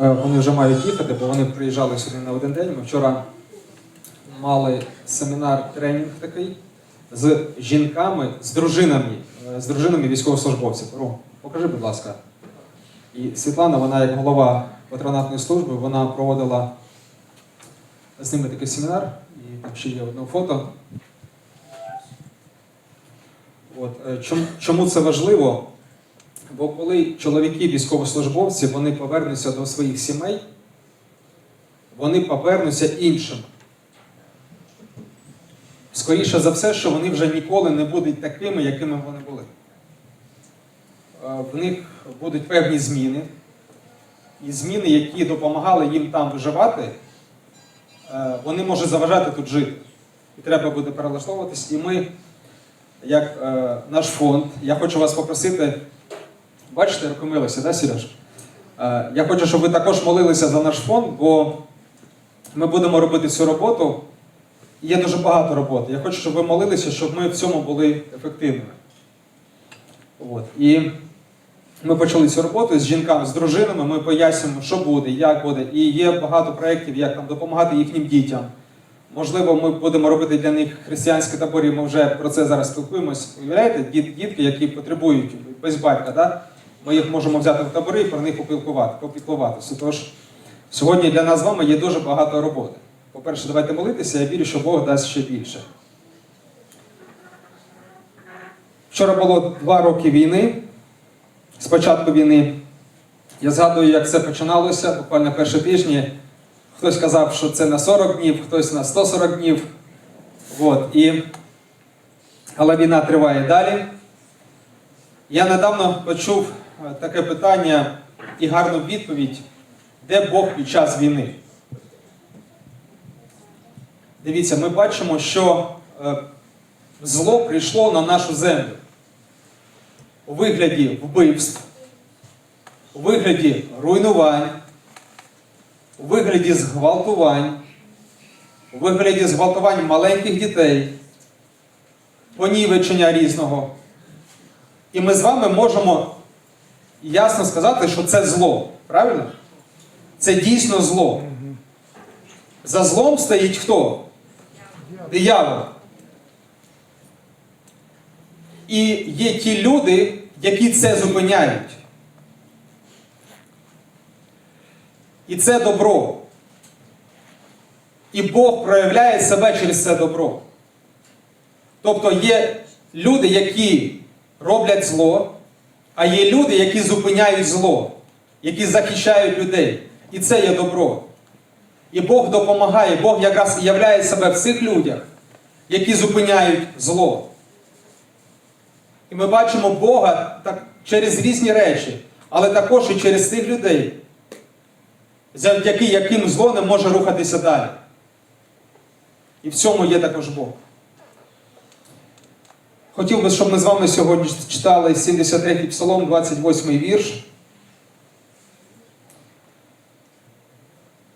е, вони вже мають їхати, бо вони приїжджали сюди на один день. Ми вчора мали семінар, тренінг такий з жінками, з дружинами, е, з дружинами військовослужбовців. Ром, покажи, будь ласка. І Світлана, вона як голова патронатної служби, вона проводила з ними такий семінар, і там ще є одне фото. От, е, чому це важливо? Бо коли чоловіки військовослужбовці вони повернуться до своїх сімей, вони повернуться іншим. Скоріше за все, що вони вже ніколи не будуть такими, якими вони були. В них будуть певні зміни, і зміни, які допомагали їм там виживати, е, вони можуть заважати тут жити. І треба буде перелаштовуватись. І ми, як е, наш фонд, я хочу вас попросити. Бачите, рукомилися, да, Сереж? Е, Я хочу, щоб ви також молилися за наш фонд, бо ми будемо робити цю роботу. Є дуже багато роботи. Я хочу, щоб ви молилися, щоб ми в цьому були ефективними. От. І ми почали цю роботу з жінками, з дружинами. Ми пояснюємо, що буде, як буде. І є багато проєктів, як там допомагати їхнім дітям. Можливо, ми будемо робити для них християнські табори, ми вже про це зараз спілкуємось. Уявляєте, дітки, які потребують без батька, да? Ми їх можемо взяти в табори і про них попіклуватися. Тож сьогодні для нас з вами є дуже багато роботи. По-перше, давайте молитися, я вірю, що Бог дасть ще більше. Вчора було два роки війни. З початку війни. Я згадую, як це починалося, буквально перші тижні. Хтось казав, що це на 40 днів, хтось на 140 днів. От. І... Але війна триває далі. Я недавно почув таке питання і гарну відповідь, де Бог під час війни. Дивіться, ми бачимо, що е, зло прийшло на нашу землю у вигляді вбивств, у вигляді руйнувань, у вигляді зґвалтувань, у вигляді зґвалтувань маленьких дітей, понівечення різного. І ми з вами можемо ясно сказати, що це зло. Правильно? Це дійсно зло. За злом стоїть хто? Диявол. І є ті люди, які це зупиняють. І це добро. І Бог проявляє себе через це добро. Тобто є люди, які роблять зло, а є люди, які зупиняють зло, які захищають людей. І це є добро. І Бог допомагає, Бог якраз являє себе в цих людях, які зупиняють зло. І ми бачимо Бога так, через різні речі, але також і через тих людей, завдяки яким зло не може рухатися далі. І в цьому є також Бог. Хотів би, щоб ми з вами сьогодні читали 73-й псалом, 28-й вірш.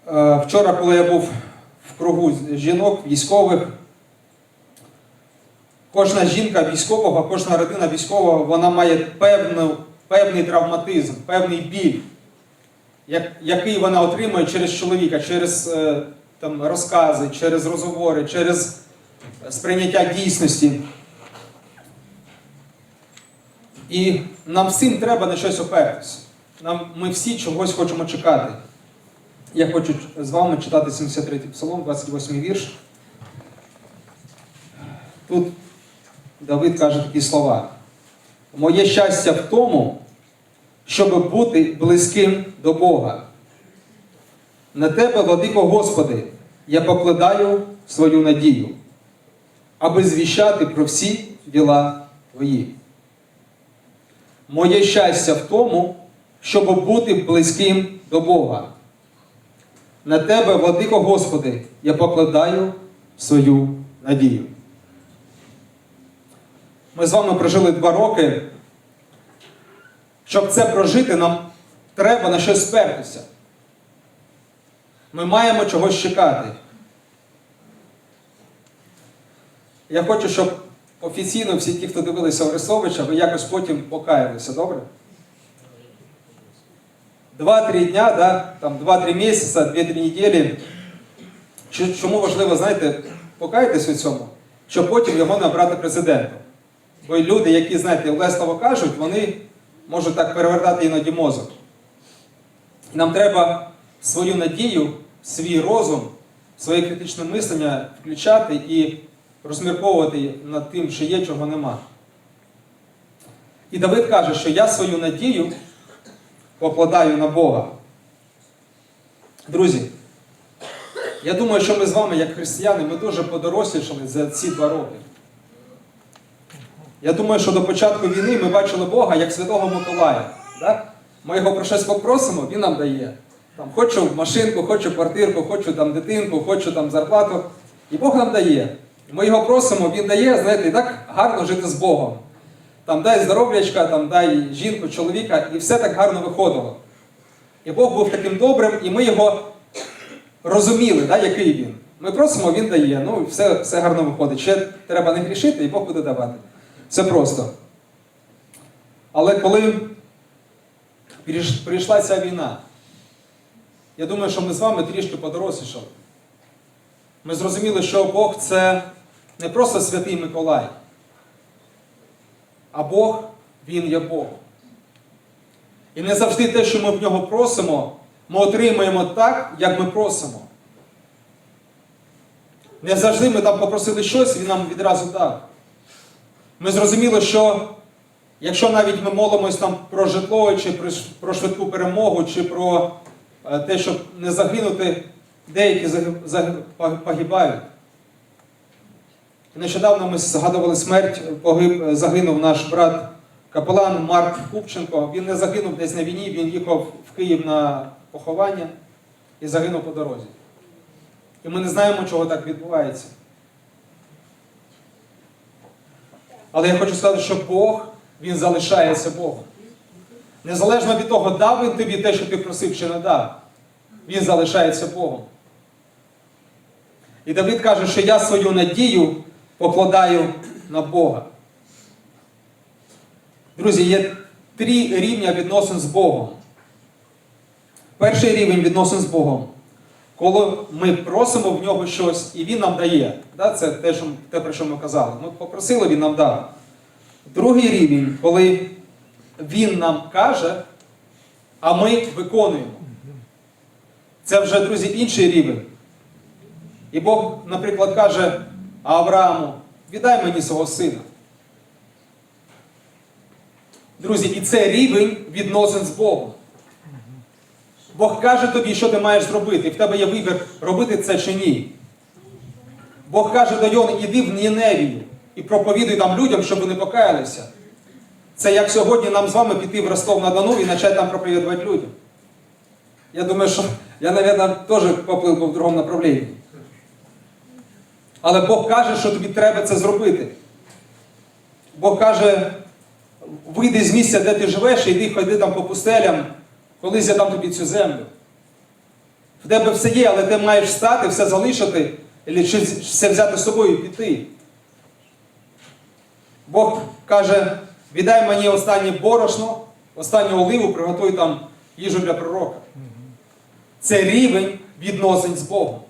Е, Вчора, коли я був в кругу жінок, військових, кожна жінка військового, кожна родина військового, вона має певну, певний травматизм, певний біль, який вона отримує через чоловіка, через е, там, розкази, через розговори, через сприйняття дійсності. І нам всім треба на щось опертися. Нам, ми всі чогось хочемо чекати. Я хочу з вами читати 73-й псалом, 28 й вірш. Тут Давид каже такі слова. Моє щастя в тому, щоб бути близьким до Бога. На тебе, владико Господи, я покладаю свою надію, аби звіщати про всі діла Твої. Моє щастя в тому, щоб бути близьким до Бога. На тебе, владико Господи, я покладаю свою надію. Ми з вами прожили два роки. Щоб це прожити, нам треба на щось спертися. Ми маємо чогось чекати. Я хочу, щоб офіційно всі ті, хто дивилися Орисовича, ви якось потім покаялися, добре? 2-3 дня, да, там 2-3 місяці, 2-3 неділі. Чому важливо, знаєте, покаятись у цьому, щоб потім його не обрати президентом. Бо люди, які, знаєте, лесливо кажуть, вони можуть так перевертати іноді мозок. Нам треба свою надію, свій розум, своє критичне мислення включати і розмірковувати над тим, що є, чого нема. І Давид каже, що я свою надію покладаю на Бога. Друзі, я думаю, що ми з вами, як християни, ми дуже подорослішали за ці два роки. Я думаю, що до початку війни ми бачили Бога як Святого Миколая. Да? Ми його про щось попросимо, він нам дає. Там, хочу машинку, хочу квартирку, хочу там дитинку, хочу там зарплату. І Бог нам дає. Ми його просимо, він дає, знаєте, так гарно жити з Богом. Там дай здоров'ячка, там дай жінку, чоловіка, і все так гарно виходило. І Бог був таким добрим, і ми його розуміли, да, який він. Ми просимо, він дає. Ну, і все, все гарно виходить. Ще треба не грішити, і Бог буде давати. Все просто. Але коли прийшла ця війна, я думаю, що ми з вами трішки подорослішали. Ми зрозуміли, що Бог це не просто святий Миколай, а Бог, Він є Бог. І не завжди те, що ми в нього просимо, ми отримаємо так, як ми просимо. Не завжди ми там попросили щось, він нам відразу дав. Ми зрозуміли, що якщо навіть ми молимось там про житло, чи про швидку перемогу, чи про е, те, щоб не загинути, деякі погибають. Нещодавно ми згадували смерть, погиб, загинув наш брат капелан Марк Купченко. Він не загинув десь на війні, він їхав в Київ на поховання і загинув по дорозі. І ми не знаємо, чого так відбувається. Але я хочу сказати, що Бог, Він залишається Богом. Незалежно від того, дав він тобі те, що ти просив, чи не дав, він залишається Богом. І Давид каже, що я свою надію покладаю на Бога. Друзі, є три рівня відносин з Богом. Перший рівень відносин з Богом. Коли ми просимо в нього щось, і Він нам дає. Це те, що, те, про що ми казали. Ми попросили, Він нам дав. Другий рівень, коли Він нам каже, а ми виконуємо. Це вже, друзі, інший рівень. І Бог, наприклад, каже Аврааму, віддай мені свого сина. Друзі, і це рівень відносин з Богом. Бог каже тобі, що ти маєш зробити, і в тебе є вибір, робити це чи ні. Бог каже до Йони, іди в Ніневію і проповідуй там людям, щоб вони покаялися. Це як сьогодні нам з вами піти в Ростов на Дону і почати там проповідувати людям. Я думаю, що я, мабуть, теж поплив би в другому направленні. Але Бог каже, що тобі треба це зробити. Бог каже, вийди з місця, де ти живеш, і йди ходи там по пустелям, колись я дам тобі цю землю. В тебе все є, але ти маєш встати, все залишити, або все взяти з собою і піти. Бог каже, віддай мені останнє борошно, останню оливу, приготуй там їжу для пророка. Це рівень відносин з Богом.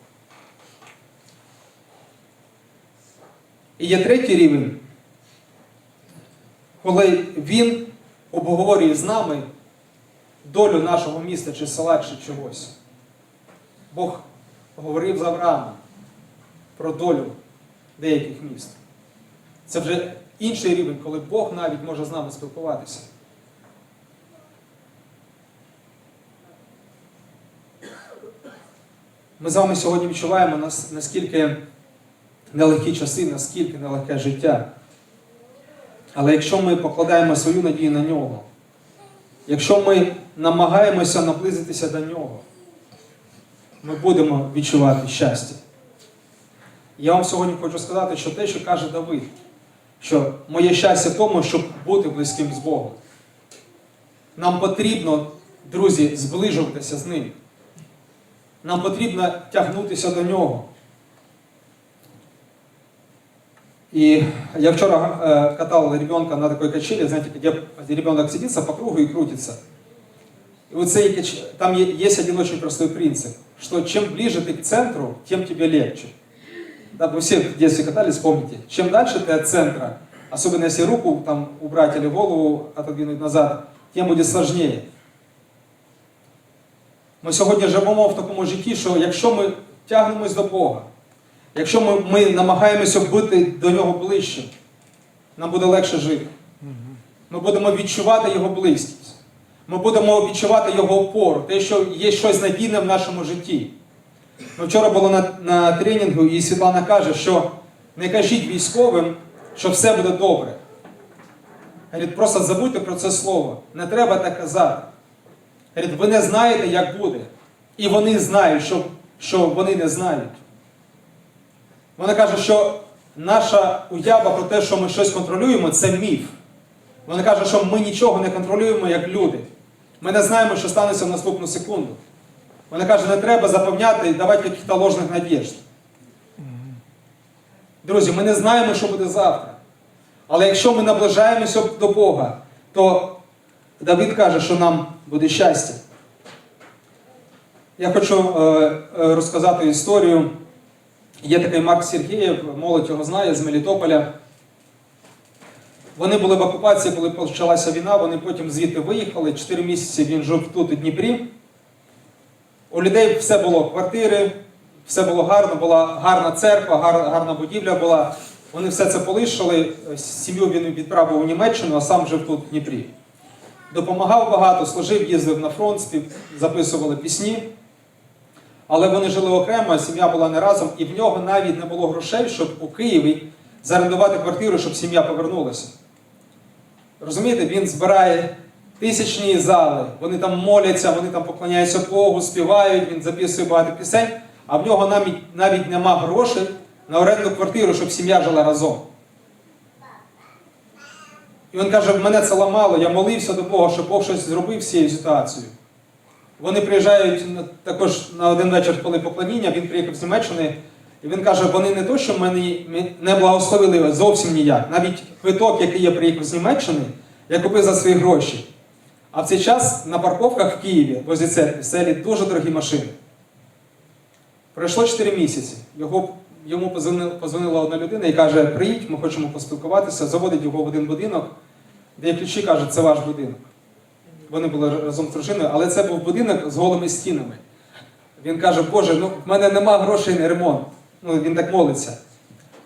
І є третій рівень, коли він обговорює з нами долю нашого міста чи села, чи чогось. Бог говорив з Авраамом про долю деяких міст. Це вже інший рівень, коли Бог навіть може з нами спілкуватися. Ми з вами сьогодні відчуваємо, наскільки нелегкі часи, наскільки нелегке життя. Але якщо ми покладаємо свою надію на нього, якщо ми намагаємося наблизитися до нього, ми будемо відчувати щастя. Я вам сьогодні хочу сказати, що те, що каже Давид, що моє щастя в тому, щоб бути близьким з Богом. Нам потрібно, друзі, зближуватися з ним. Нам потрібно тягнутися до нього. И я вчера э, катал ребенка на такой качели, знаете, где ребенок сидится по кругу и крутится. И вот це, яке- там есть один очень простой принцип, что чем ближе ты к центру, тем тебе легче. Да, вы все в детстве катались, помните. Чем дальше ты от центра, особенно если руку там убрать или голову отодвинуть назад, тем будет сложнее. Ми сьогодні живемо в такому житті, що якщо ми тягнемось до Бога, якщо ми, ми намагаємося бути до нього ближче, нам буде легше жити. Ми будемо відчувати Його близькість. Ми будемо відчувати Його опору, те, що є щось надійне в нашому житті. Ми вчора були на, на тренінгу, і Світлана каже, що не кажіть військовим, що все буде добре. Говорить, просто забудьте про це слово. Не треба так казати. Говорить, ви не знаєте, як буде. І вони знають, що, що вони не знають. Вона каже, що наша уява про те, що ми щось контролюємо, це міф. Вона каже, що ми нічого не контролюємо як люди. Ми не знаємо, що станеться в наступну секунду. Вона каже, не треба запевняти і давати якихось ложних надіжд. Друзі, ми не знаємо, що буде завтра. Але якщо ми наближаємося до Бога, то Давид каже, що нам буде щастя. Я хочу е, е, розказати історію. Є такий Марк Сергієв, молодь його знає з Мелітополя. Вони були в окупації, коли почалася війна, вони потім звідти виїхали. Чотири місяці він жив тут, у Дніпрі. У людей все було квартири, все було гарно, була гарна церква, гарна будівля була. Вони все це полишили. Сім'ю він відправив у Німеччину, а сам жив тут в Дніпрі. Допомагав багато, служив, їздив на фронт, записували пісні. Але вони жили окремо, сім'я була не разом, і в нього навіть не було грошей, щоб у Києві зарендувати квартиру, щоб сім'я повернулася. Розумієте, він збирає тисячні зали, вони там моляться, вони там поклоняються Богу, співають, він записує багато пісень, а в нього навіть, навіть нема грошей на оренду квартиру, щоб сім'я жила разом. І він каже, мене це ламало, я молився до Бога, щоб Бог щось зробив з цією ситуацією. Вони приїжджають також на один вечір, коли поклоніння, він приїхав з Німеччини, і він каже, вони не то, що мені не благословили зовсім ніяк. Навіть квиток, який я приїхав з Німеччини, я купив за свої гроші. А в цей час на парковках в Києві, возле церкви, селі дуже дорогі машини. Пройшло 4 місяці. Його, йому позвонила, одна людина і каже: приїдь, ми хочемо поспілкуватися, заводить його в один будинок, де ключі каже, це ваш будинок. Вони були разом з дружиною, але це був будинок з голими стінами. Він каже, Боже, ну в мене нема грошей на ремонт. Ну, він так молиться.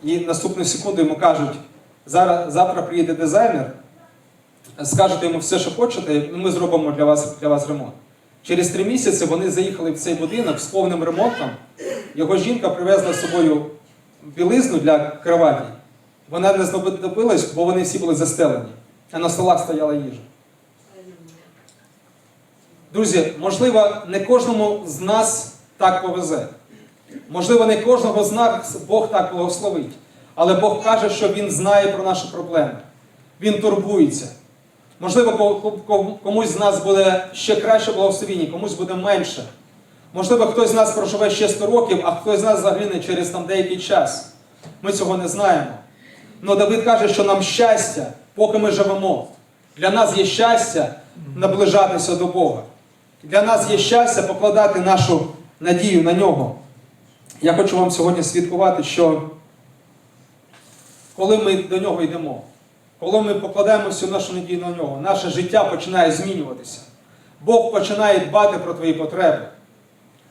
І наступну секунду йому кажуть, зараз, завтра приїде дизайнер, скажете йому все, що хочете, і ми зробимо для вас, для вас ремонт. Через три місяці вони заїхали в цей будинок з повним ремонтом. Його жінка привезла з собою білизну для кроваті. Вона не знадобилась, бо вони всі були застелені, а на столах стояла їжа. Друзі, можливо, не кожному з нас так повезе. Можливо, не кожного з нас Бог так благословить. Але Бог каже, що Він знає про наші проблеми. Він турбується. Можливо, ко- ко- комусь з нас буде ще краще благословіння, комусь буде менше. Можливо, хтось з нас проживе ще 100 років, а хтось з нас загине через там деякий час. Ми цього не знаємо. Але Давид каже, що нам щастя, поки ми живемо. Для нас є щастя наближатися до Бога. Для нас є щастя покладати нашу надію на нього. Я хочу вам сьогодні свідкувати, що коли ми до нього йдемо, коли ми покладаємо всю нашу надію на нього, наше життя починає змінюватися. Бог починає дбати про твої потреби.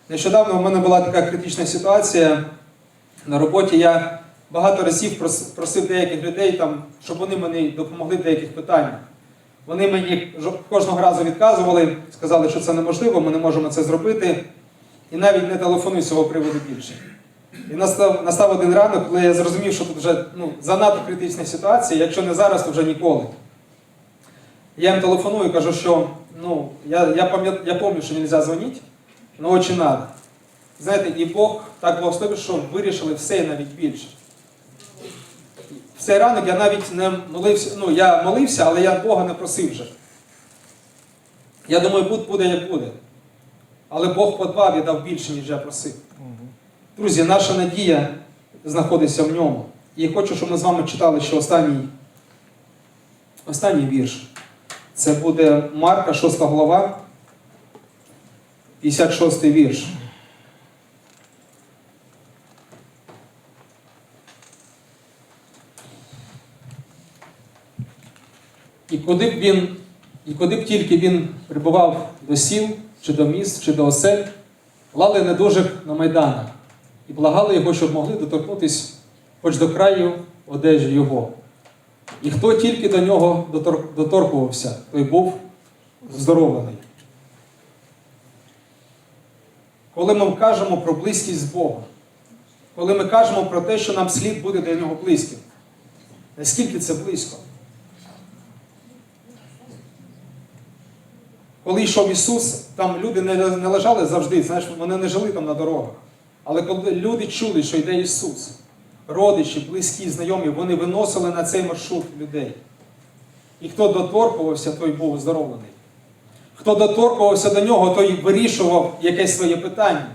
Нещодавно в мене була така критична ситуація на роботі. Я багато разів просив деяких людей, там, щоб вони мені допомогли в деяких питаннях. Вони мені кожного разу відказували, сказали, що це неможливо, ми не можемо це зробити. І навіть не телефонуй з цього приводу більше. І настав, настав один ранок, коли я зрозумів, що тут вже ну, занадто критична ситуація, якщо не зараз, то вже ніколи. Я їм телефоную і кажу, що ну, я, я, пам'ят, я пам'ятаю, що не можна дзвонити, але дуже треба. Знаєте, і Бог так благословив, що вирішили все і навіть більше. Цей ранок я навіть не молився, ну я молився, але я Бога не просив вже. Я думаю, будь буде як буде. Але Бог подбав і дав більше, ніж я просив. Друзі, наша надія знаходиться в ньому. І хочу, щоб ми з вами читали ще останній, останній вірш. Це буде Марка, 6 глава, 56 вірш. І куди б він, і куди б тільки він прибував до сіл, чи до міст, чи до осель, лали недужих на майданах і благали його, щоб могли доторкнутись хоч до краю одежі його. І хто тільки до нього доторкувався, той був здоровлений. Коли ми кажемо про близькість з Богом, коли ми кажемо про те, що нам слід бути для нього близьким, наскільки це близько? Коли йшов Ісус, там люди не, не лежали завжди, знаєш, вони не жили там на дорогах. Але коли люди чули, що йде Ісус, родичі, близькі, знайомі, вони виносили на цей маршрут людей. І хто доторкувався, той був оздоровлений. Хто доторкувався до нього, той вирішував якесь своє питання.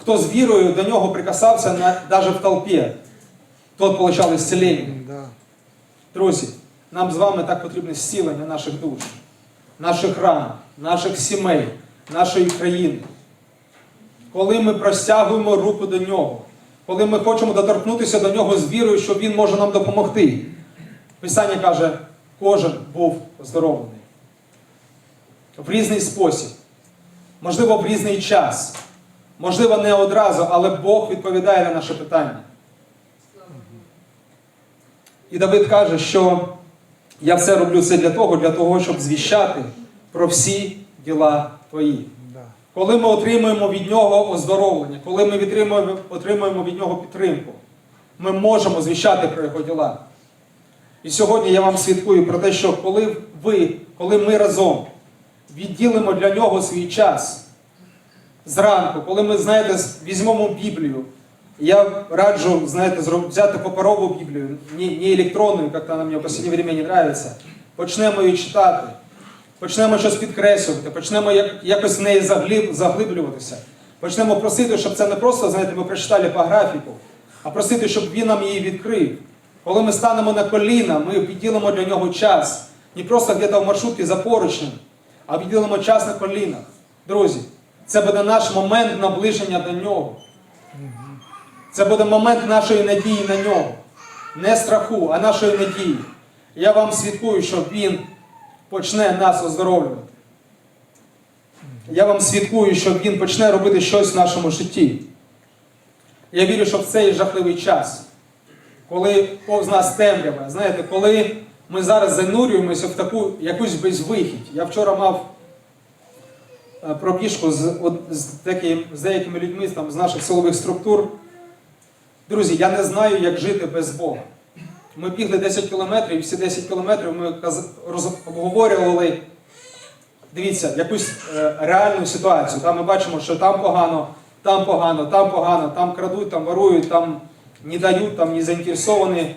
Хто з вірою до нього прикасався навіть в толпі, тот ісцелення. Да. Друзі, нам з вами так потрібне зцілення наших душ, наших ран, наших сімей, нашої країни. Коли ми простягуємо руку до нього, коли ми хочемо доторкнутися до нього з вірою, що Він може нам допомогти. Писання каже, кожен був оздоровлений. В різний спосіб, можливо, в різний час, можливо, не одразу, але Бог відповідає на наше питання. І Давид каже, що я все роблю це для того, для того, щоб звіщати про всі діла твої. Коли ми отримуємо від нього оздоровлення, коли ми отримуємо від нього підтримку, ми можемо звіщати про його діла. І сьогодні я вам свідкую про те, що коли ви, коли ми разом відділимо для нього свій час зранку, коли ми, знаєте, візьмемо Біблію, я раджу, знаєте, взяти паперову Біблію, не, електронну, як вона мені в останнє время не нравится. Почнемо її читати, почнемо щось підкреслювати, почнемо якось в неї заглиб, заглиблюватися. Почнемо просити, щоб це не просто, знаєте, ми прочитали по графіку, а просити, щоб він нам її відкрив. Коли ми станемо на коліна, ми відділимо для нього час. Не просто где-то в маршрутці за поручнем, а відділимо час на колінах. Друзі, це буде наш момент наближення до нього. Це буде момент нашої надії на нього. Не страху, а нашої надії. Я вам свідкую, що Він почне нас оздоровлювати. Я вам свідкую, що Він почне робити щось в нашому житті. Я вірю, що в цей жахливий час, коли повз нас темрява, знаєте, коли ми зараз занурюємося в таку якусь безвихідь. Я вчора мав е, пробіжку з, з, з деякими людьми там, з наших силових структур. Друзі, я не знаю, як жити без Бога. Ми бігли 10 кілометрів, і всі 10 кілометрів ми обговорювали, дивіться, якусь е, реальну ситуацію. Там ми бачимо, що там погано, там погано, там погано, там крадуть, там ворують, там не дають, там не заінтересовані,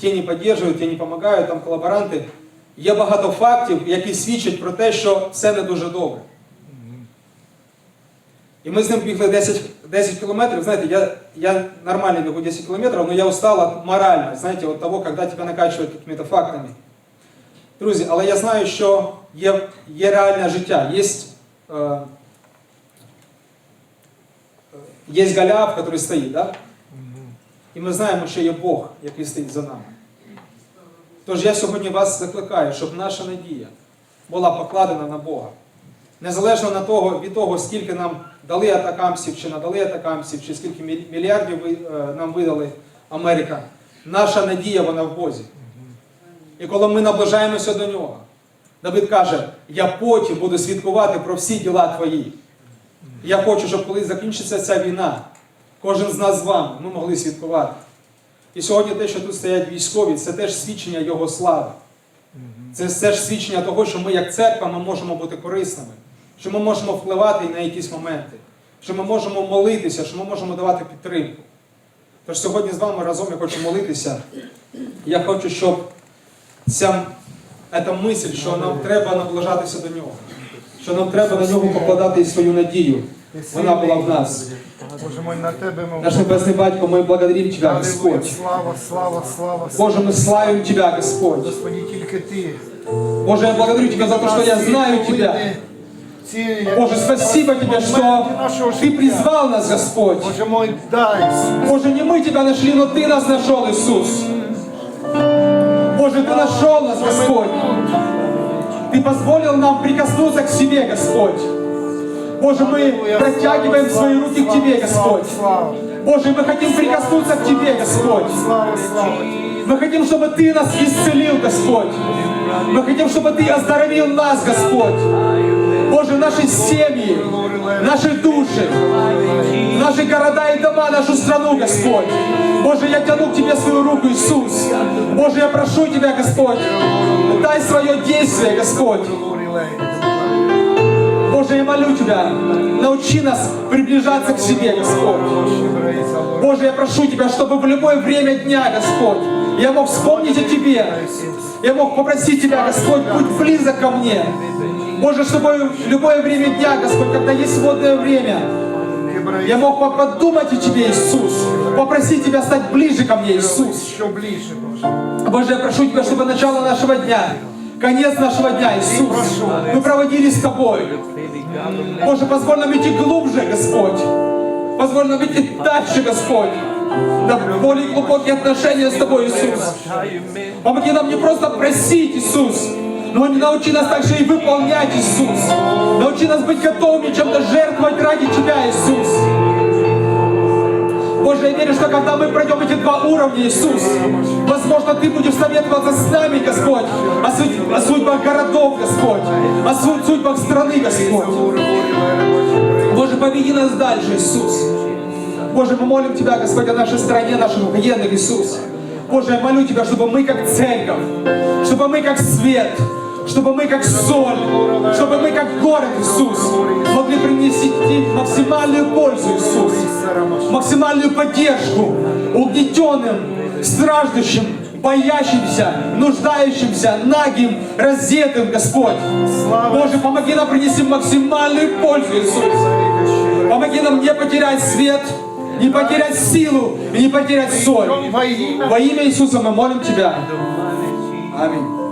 ті не підтримують, ті не допомагають, там колаборанти. Є багато фактів, які свідчать про те, що все не дуже добре. І ми з ним бігли 10, 10 километров. Знаете, я, я нормально бегу 10 километров, но я устал морально, знаете, от того, когда тебя накачивают какими-то фактами. Друзі, але я знаю, що є, є реальне життя. Є, е, є Галяв, який стоїть, да? і ми знаємо, що є Бог, який стоїть за нами. Тож я сьогодні вас закликаю, щоб наша надія була покладена на Бога. Незалежно того, від того, скільки нам дали атакамсів, чи надали атакамсів, чи скільки мільярдів е, нам видали Америка, наша надія вона в Бозі. І коли ми наближаємося до нього, Давид каже: я потім буду свідкувати про всі діла твої. Я хочу, щоб коли закінчиться ця війна, кожен з нас з вами, ми могли свідкувати. І сьогодні те, що тут стоять військові, це теж свідчення Його слави. Це теж свідчення того, що ми, як церква, ми можемо бути корисними, що ми можемо впливати на якісь моменти, що ми можемо молитися, що ми можемо давати підтримку. Тож сьогодні з вами разом я хочу молитися. Я хочу, щоб ця, ця мисль, що нам треба наближатися до нього, що нам треба на нього покладати свою надію. Вона була в нас. Боже мой, на тебе ми Наш Небесний Батько, ми благодаримо Тебя, Господь. Слава, слава, слава. Боже, мы славим Тебя, Господь. Господи, тільки ти. Боже, я благодарю Тебя за то, что я знаю Тебя. Боже, спасибо Тебе, что Ты призвал нас, Господь. Боже не мы Тебя нашли, но Ты нас нашел, Иисус. Боже, Ты нашел нас, Господь. Ты позволил нам прикоснуться к себе, Господь. Боже, мы протягиваем свои руки к Тебе, Господь. Боже, мы хотим прикоснуться к Тебе, Господь. Мы хотим, чтобы Ты нас исцелил, Господь. Мы хотим, чтобы Ты оздоровил нас, Господь. Боже, наши семьи, наши души, наши города и дома, нашу страну, Господь. Боже, я тяну к Тебе свою руку, Иисус. Боже, я прошу Тебя, Господь, дай свое действие, Господь. Боже, я молю Тебя, научи нас приближаться к себе, Господь. Боже, я прошу Тебя, чтобы в любое время дня, Господь, я мог вспомнить о Тебе. Я мог попросить Тебя, Господь, будь близок ко мне. Боже, чтобы в любое время дня, Господь, когда есть свободное время, я мог по- подумать о Тебе, Иисус. Попросить Тебя стать ближе ко мне, Иисус. Ближче, Боже. Боже, я прошу Тебя, чтобы начало нашего дня, конец нашего дня, Иисус, мы проводили с Тобой. Боже, позволь нам идти глубже, Господь. Позволь нам идти дальше, Господь. Да более глубокие отношения с Тобой, Иисус. Помоги нам не просто просить, Иисус, но научи нас также и выполнять, Иисус. Научи нас быть готовыми чем-то жертвовать ради Тебя, Иисус. Боже, я верю, что когда мы пройдем эти два уровня, Иисус, возможно, Ты будешь советоваться с нами, Господь, о, судь- о судьбах городов, Господь, о су- судьбах страны, Господь. Боже, поведи нас дальше, Иисус. Боже, мы молим Тебя, Господь, о нашей стране, наших военных, Иисус. Боже, я молю Тебя, чтобы мы как церковь, чтобы мы как свет, чтобы мы как соль, чтобы мы как город, Иисус, могли принести максимальную пользу, Иисус, максимальную поддержку угнетенным, страждущим, боящимся, нуждающимся, нагим, раздетым, Господь. Боже, помоги нам принести максимальную пользу, Иисус. Помоги нам не потерять свет, не потерять силу и не потерять соль. Во Во имя Иисуса мы молим Тебя. Аминь.